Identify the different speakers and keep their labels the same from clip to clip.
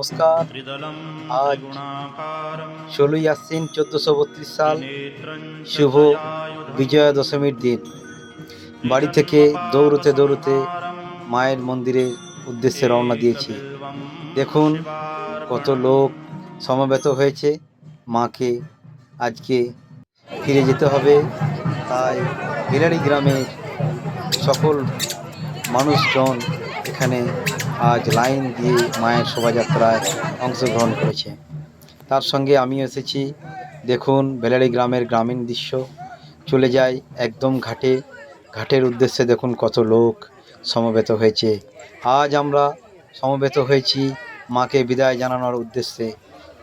Speaker 1: নমস্কার। আজ ষোলোই আশ্বিন চোদ্দোশো বত্রিশ সাল শুভ বিজয়া দশমীর দিন। বাড়ি থেকে দৌড়তে দৌড়তে মায়ের মন্দিরের উদ্দেশ্যে রওনা দিয়েছি। দেখুন কত লোক সমবেত হয়েছে। মাকে আজকে ফিরে যেতে হবে। তাই হিলারি গ্রামের সকল মানুষজন এখানে আজ লাইন দিয়ে মায়ের শোভাযাত্রায় অংশগ্রহণ করেছে। তার সঙ্গে আমি এসেছি। দেখুন, বেলারি গ্রামের গ্রামীণ দৃশ্য। চলে যাই একদম ঘাটে। ঘাটের উদ্দেশ্যে দেখুন কত লোক সমবেত হয়েছে। আজ আমরা সমবেত হয়েছি মাকে বিদায় জানানোর উদ্দেশ্যে।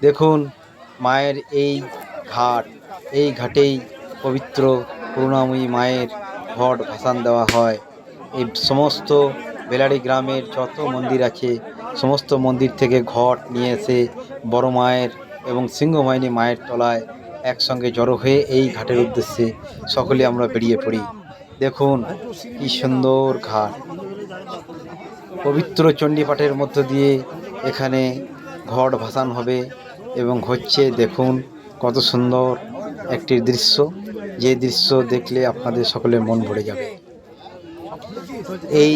Speaker 1: দেখুন, মায়ের এই ঘাট, এই ঘাটেই পবিত্র, করুণাময়ী মায়ের ঘট ভাসান দেওয়া হয়। এই সমস্ত বেলারি গ্রামের যত মন্দির আছে, সমস্ত মন্দির থেকে ঘট নিয়ে এসে বড় মায়ের এবং সিংহবাহিনী মায়ের তলায় একসঙ্গে জড়ো হয়ে এই ঘাটের উদ্দেশ্যে সকলে আমরা বেরিয়ে পড়ি। দেখুন কি সুন্দর ঘাট। পবিত্র চণ্ডীপাঠের মধ্য দিয়ে এখানে ঘট ভাসান হবে এবং হচ্ছে দেখুন কত সুন্দর একটি দৃশ্য। যে দৃশ্য দেখলে আপনাদের সকলের মন ভরে যাবে। এই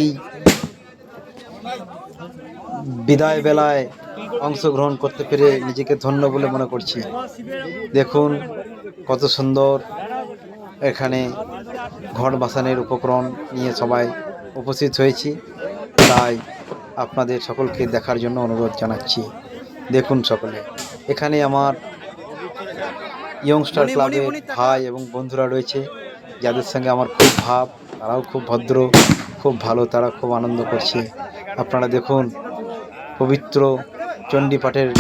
Speaker 1: বিদায় বেলায় অংশগ্রহণ করতে পেরে নিজেকে ধন্য বলে মনে করছি। দেখুন কত সুন্দর এখানে ঘর বাসানের উপকরণ নিয়ে সবাই উপস্থিত হয়েছি। তাই আপনাদের সকলকে দেখার জন্য অনুরোধ জানাচ্ছি। দেখুন সকলে, এখানে আমার ইয়ংস্টার ক্লাবের ভাই এবং বন্ধুরা রয়েছে, যাদের সঙ্গে আমার খুব ভাব, তারাও খুব ভদ্র, খুব ভালো, তারা খুব আনন্দ করছে। আপনারা দেখুন পবিত্র চণ্ডীপাঠের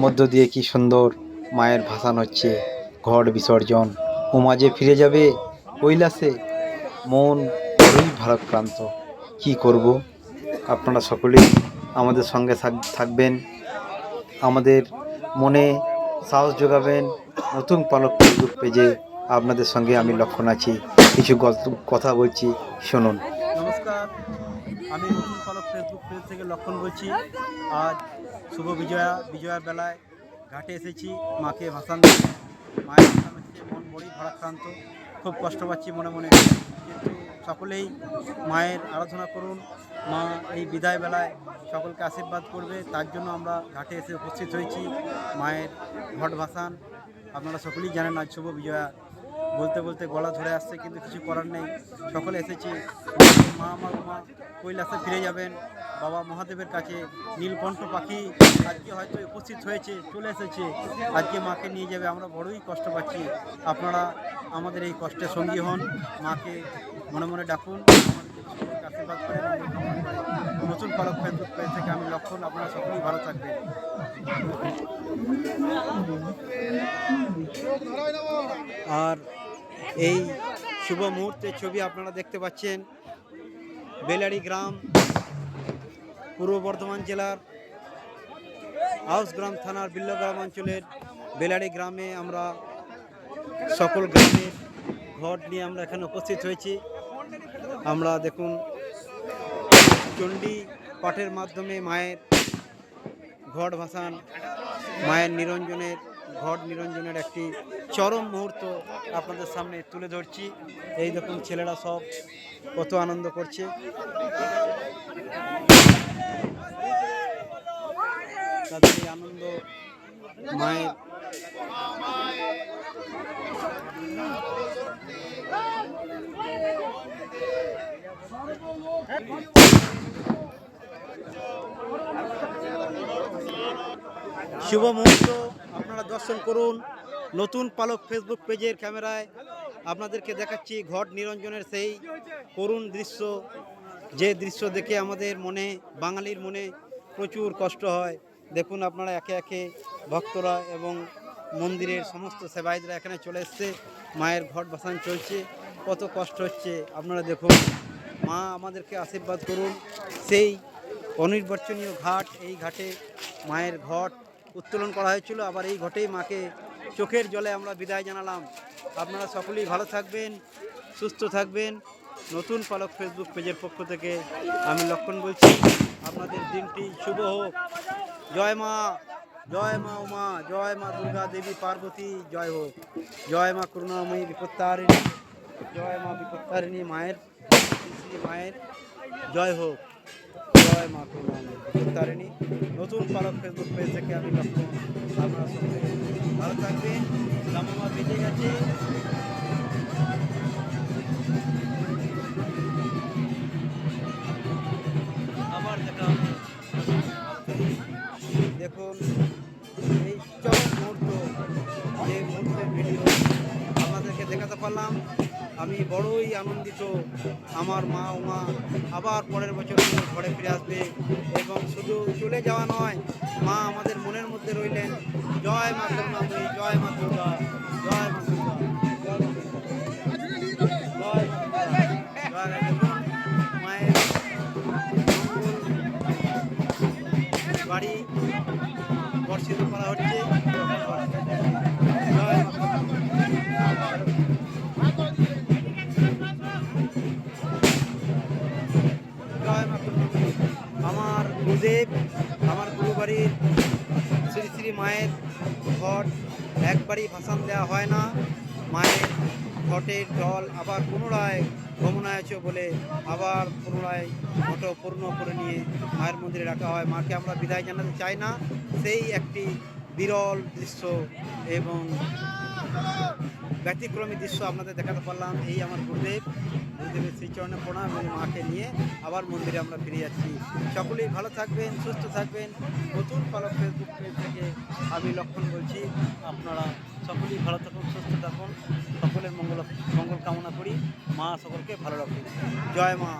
Speaker 1: মধ্য দিয়ে কি সুন্দর মায়ের ভাসান হচ্ছে ঘট বিসর্জন। উমা যে ফিরে যাবে, কৈলাসে মন বড়ই ভারাক্রান্ত। কি করব? আপনারা সকলেই আমাদের সঙ্গে থাক- থাকবেন। আমাদের মনে সাহস যোগাবেন। নতুন পালক পেজে আপনাদের সঙ্গে আমি লক্ষণ আছি। কিছু কথা বলছি, শুনুন।
Speaker 2: নমস্কার আমি নতুন পালক ফেসবুক পেজ থেকে লক্ষণ বলছি। আজ শুভ বিজয়া, বিজয়ার বেলায় ঘাটে এসেছি, মাকে ভাসান মায়ের ভাসান হচ্ছে মন বড়ই ভারাক্রান্ত। খুব কষ্ট পাচ্ছি মনে মনে। কিন্তু সকলেই মায়ের আরাধনা করুন। মা এই বিদায় বেলায় সকলকে আশীর্বাদ করবে। তার জন্য আমরা ঘাটে এসে উপস্থিত হয়েছি। মায়ের ঘট ভাসান, আপনারা সকলেই জানেন আজ শুভ বিজয়া। বলতে বলতে গলা ধরে আসছে, কিন্তু কিছু করার নেই। সকলে এসেছি। মা আমার মা, কৈলাসে ফিরে যাবেন। বাবা মহাদেবের কাছে নীলকণ্ঠ পাখি আজকে হয়তো উপস্থিত হয়েছে, চলে এসেছে। আজকে মাকে নিয়ে যাবে, আমরা বড়ই কষ্ট পাচ্ছি। আপনারা আমাদের এই কষ্টের সঙ্গী হন। মাকে মনে মনে ডাকুন। আশীর্বাদ। নতুন পালক পেজ থেকে আমি লক্ষণ আপনারা সকলেই ভালো থাকবেন। আর এই শুভ মুহূর্তের ছবি আপনারা দেখতে পাচ্ছেন। বেলারি গ্রাম, পূর্ব বর্ধমান জেলার আউসগ্রাম থানার বিল্লগ্রাম অঞ্চলের বেলারি গ্রামে আমরা সকল গ্রামের ঘট নিয়ে আমরা এখানে উপস্থিত হয়েছি। আমরা দেখুন, চণ্ডী পাঠের মাধ্যমে মায়ের ঘট ভাসান, মায়ের নিরঞ্জনের, ঘট নিরঞ্জনের একটি চরম মুহূর্ত আপনাদের সামনে তুলে ধরছি। এই দেখুন, ছেলেরা সব কত আনন্দ করছে। তাদের আনন্দ মায়ের শুভ মুহূর্ত। আপনারা দর্শন করুন। নতুন পালক ফেসবুক পেজের ক্যামেরায় আপনাদেরকে দেখাচ্ছি ঘট নিরঞ্জনের সেই করুণ দৃশ্য। যে দৃশ্য দেখে আমাদের মনে, বাঙালির মনে প্রচুর কষ্ট হয়। দেখুন আপনারা একে একে ভক্তরা এবং মন্দিরের সমস্ত সেবায়তরা এখানে চলে এসছে। মায়ের ঘট বাসান চলছে। কত কষ্ট হচ্ছে। আপনারা দেখুন, মা আমাদেরকে আশীর্বাদ করুন। সেই অনির্বাচনীয় ঘাট, এই ঘাটে মায়ের ঘট উত্তোলন করা হয়েছিল। আবার এই ঘটেই মাকে চোখের জলে আমরা বিদায় জানালাম। আপনারা সকলেই ভালো থাকবেন, সুস্থ থাকবেন। নতুন পালক ফেসবুক পেজের পক্ষ থেকে আমি লক্ষণ বলছি। আপনাদের দিনটি শুভ হোক। জয় মা জয় মা উমা, জয় মা দুর্গা দেবী পার্বতী, জয় হোক। জয় মা করুণাময়ী বিপত্তারিণী, জয় মা বিপত্তারিণী মায়ের মায়ের, জয় হোক। জয় মা করুণাময়ী নতুন পারক ফেসবুক পেজ থেকে আমি লক্ষ্মণ আপনার সঙ্গে। ভালো থাকবেন রামামা বেঁচে গেছে। আবার দেখা বড়ই আনন্দিত আমার মা ও মা আবার পরের বছর ঘরে ফিরে আসবে এবং শুধু চলে যাওয়া নয়, মা আমাদের মনের মধ্যে রইলেন, জয় মা দুর্গা, জয় মা দুর্গা, জয় মা। মায়ের বাড়ি বর্ষিত করা গুরুদেব আমার গুরুবাড়ির শ্রী শ্রী মায়ের ঘট একবারই ভাসান দেওয়া হয় না। মায়ের ঘটের জল আবার পুনরায় ভ্রমণায়চ বলে আবার পুনরায় ঘট পূর্ণ করে নিয়ে মায়ের মন্দিরে রাখা হয়। মাকে আমরা বিদায় জানাতে চাই না। সেই একটি বিরল দৃশ্য এবং ব্যতিক্রমী দৃশ্য আপনাদের দেখাতে পারলাম। এই আমার গুরুদেব। গুরুদেবের শ্রীচরণে প্রণাম এবং মাকে নিয়ে আবার মন্দিরে আমরা ফিরে যাচ্ছি। সকলেই ভালো থাকবেন, সুস্থ থাকবেন। নতুন পালক ফেসবুক পেজ থেকে আমি লক্ষণ বলছি। আপনারা সকলেই ভালো থাকুন, সুস্থ থাকুন। সকলের মঙ্গল মঙ্গল কামনা করি। মা সকলকে ভালো রাখুন। জয় মা।